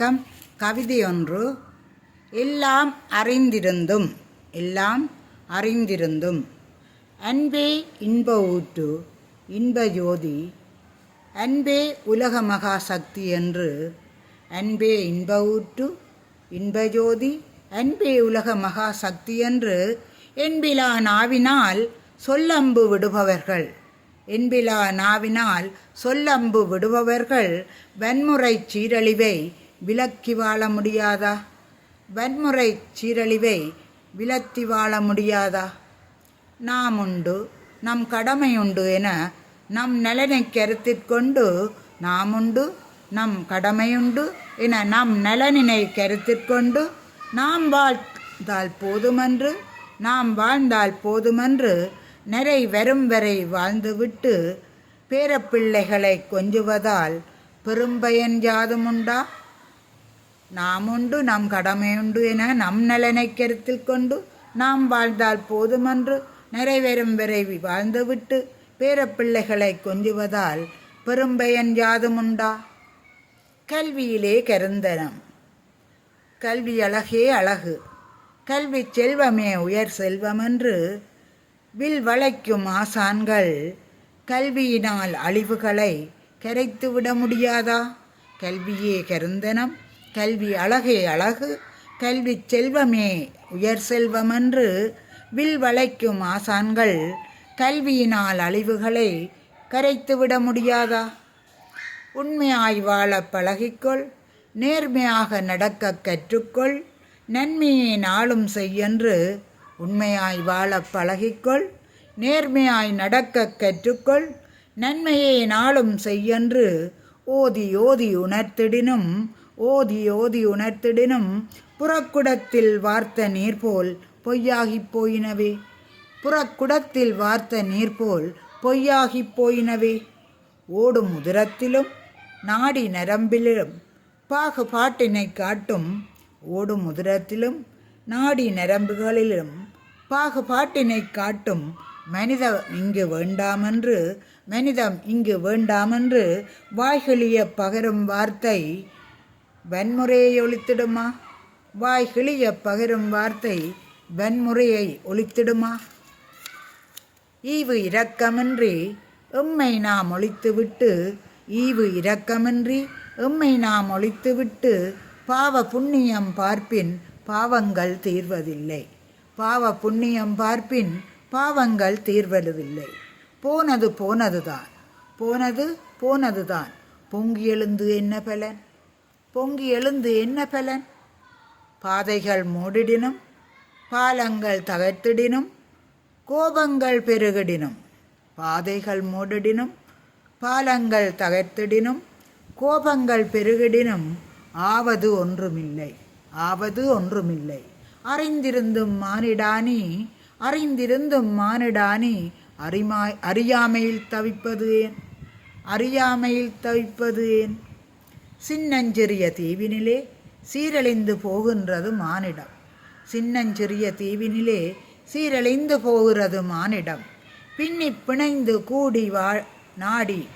வணக்கம். கவிதையொன்று. எல்லாம் அறிந்திருந்தும் எல்லாம் அறிந்திருந்தும். அன்பே இன்ப ஊற்று இன்ப ஜோதி. அன்பே உலக மகா சக்தி என்று. அன்பே இன்ப ஊற்று இன்ப ஜோதி. அன்பே உலக மகா சக்தி என்று. என்பிலா நாவினால் சொல்லம்பு விடுபவர்கள். என்பிலா நாவினால் சொல்லம்பு விடுபவர்கள். வன்முறை சீரழிவை விலக்கி வாழ முடியாதா? வன்முறை சீரழிவை விலத்தி வாழ முடியாதா? நாம் உண்டு நம் கடமையுண்டு என நம் நலனை கருத்திற்கொண்டு நாம் உண்டு நம் கடமையுண்டு என நம் நலனினை கருத்திற்கொண்டு நாம் வாழ்ந்தால் போதுமென்று நாம் வாழ்ந்தால் போதுமென்று நிறை வரும் வரை வாழ்ந்துவிட்டு பேரப்பிள்ளைகளை கொஞ்சுவதால் பெரும்பயன் யாதுமுண்டா நாம் உண்டு நம் கடமையுண்டு என நம் நலனை கருத்தில் கொண்டு நாம் வாழ்ந்தால் போதுமென்று நிறைவேறும் வரை வாழ்ந்துவிட்டு பேரப்பிள்ளைகளை கொஞ்சுவதால் பெரும்பயன் யாதுமுண்டா? கல்வியிலே கருந்தனம். கல்வி அழகே அழகு. கல்வி செல்வமே உயர் செல்வமென்று வில் வளைக்கும் ஆசான்கள் கல்வியினால் அழிவுகளை கரைத்துவிட முடியாதா? கல்வியே கருந்தனம். கல்வி அழகே அழகு கல்வி செல்வமே உயர் செல்வமென்று வில் வளைக்கும் ஆசான்கள் கல்வியினால் அழிவுகளை கரைத்துவிட முடியாதா? உண்மையாய் வாழ பழகிக்கொள் நேர்மையாக நடக்க கற்றுக்கொள் நன்மையை நாளும் செய்யென்று உண்மையாய் வாழ பழகிக்கொள் நேர்மையாய் நடக்க கற்றுக்கொள் நன்மையை நாளும் செய்யென்று ஓதி ஓதி உணர்த்திடினும் ஓதி ஓதி உணர்த்திடினும் புறக்குடத்தில் வார்த்த நீர் போல் பொய்யாகிப் போயினவே. புறக்குடத்தில் வார்த்த நீர் போல் பொய்யாகிப் போயினவே. ஓடும் உதிரத்திலும் நாடி நரம்பிலும் பாகுபாட்டினை காட்டும் ஓடும் உதிரத்திலும் நாடி நரம்புகளிலும் பாகுபாட்டினை காட்டும் மனிதம் இங்கு வேண்டாமென்று மனிதம் இங்கு வேண்டாமென்று வாய்கிழிய பகரும் வார்த்தை வன்முறையை ஒழித்திடுமா? வாய் கிளிய பகரும் வார்த்தை வன்முறையை ஒழித்திடுமா? ஈவு இரக்கமின்றி எம்மை நாம் ஒழித்துவிட்டு ஈவு இரக்கமின்றி எம்மை நாம் ஒழித்துவிட்டு பாவ புண்ணியம் பார்ப்பின் பாவங்கள் தீர்வதில்லை. பாவ புண்ணியம் பார்ப்பின் பாவங்கள் தீர்வதில்லை. போனது போனதுதான். போனது போனதுதான். பொங்கி எழுந்து என்ன பலன்? பொங்கி எழுந்து என்ன பலன்? பாதைகள் மூடிடினும் பாலங்கள் தகர்த்திடினும் கோபங்கள் பெருகிடினும் பாதைகள் மூடிடினும் பாலங்கள் தகர்த்திடினும் கோபங்கள் பெருகிடினும் ஆவது ஒன்றுமில்லை ஆவது ஒன்றுமில்லை. அறிந்திருந்தும் மானிடானி அறிந்திருந்தும் மானிடானி அறிமாய் அறியாமையில் தவிப்பது ஏன்? அறியாமையில் தவிப்பது ஏன்? சின்னஞ்சிறிய தீவினிலே சீரழிந்து போகின்றது மானிடம். சின்னஞ்சிறிய தீவினிலே சீரழிந்து போகிறது மானிடம். பின்னி பிணைந்து கூடி வா நாடி.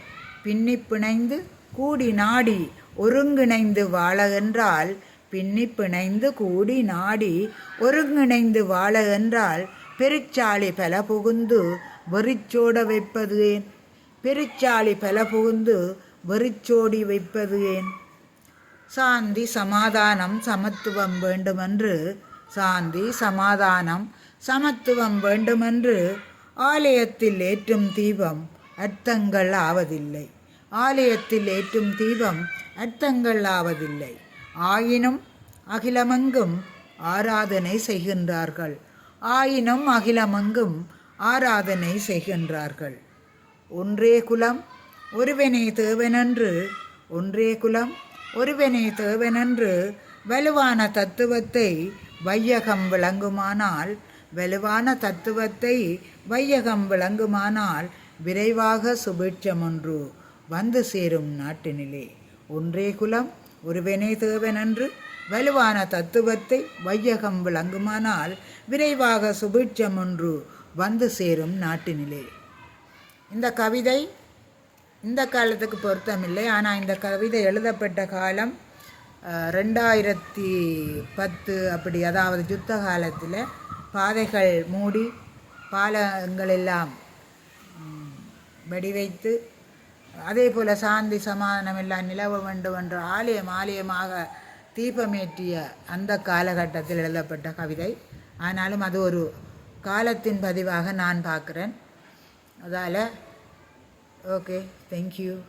பின்னி பிணைந்து கூடி நாடி. ஒருங்கிணைந்து வாழ என்றால் பின்னி பிணைந்து கூடி நாடி. ஒருங்கிணைந்து வாழ என்றால் பெருச்சாளி பல புகுந்து வெறிச்சோட வைப்பது ஏன்? பெருச்சாளி பல புகுந்து வெறிச்சோடி வைப்பது ஏன்? சாந்தி சமாதானம் சமத்துவம் வேண்டுமென்று சாந்தி சமாதானம் சமத்துவம் வேண்டுமென்று ஆலயத்தில் ஏற்றும் தீபம் அர்த்தங்கள் ஆவதில்லை. ஆலயத்தில் ஏற்றும் தீபம் அர்த்தங்கள் ஆவதில்லை. ஆயினும் அகிலமெங்கும் ஆராதனை செய்கின்றார்கள். ஆயினும் அகிலமெங்கும் ஆராதனை செய்கின்றார்கள். ஒன்றே குலம் ஒருவனே தேவனன்று ஒன்றே குலம் ஒருவனே தேவனன்று வலுவான தத்துவத்தை வையகம் விளங்குமானால் வலுவான தத்துவத்தை வையகம் விளங்குமானால் விரைவாக சுபிட்சம் ஒன்று வந்து சேரும் நாட்டினிலே. ஒன்றே குலம் ஒருவனே தேவனன்று வலுவான தத்துவத்தை வையகம் விளங்குமானால் விரைவாக சுபிட்சம் ஒன்று வந்து சேரும் நாட்டினிலே. இந்த கவிதை இந்த காலத்துக்கு பொருத்தமில்லை ஆனால் இந்த கவிதை எழுதப்பட்ட காலம் ரெண்டாயிரத்தி பத்து அப்படி அதாவது யுத்த காலத்தில் பாதைகள் மூடி பாலங்கள் எல்லாம் அதே போல் சாந்தி சமாதானம் எல்லாம் நிலவ வேண்டும் என்ற ஆலயம் ஆலயமாக தீபமேற்றிய அந்த காலகட்டத்தில் எழுதப்பட்ட கவிதை. ஆனாலும் அது ஒரு காலத்தின் பதிவாக நான் பார்க்குறேன். அதால் Okay, thank you.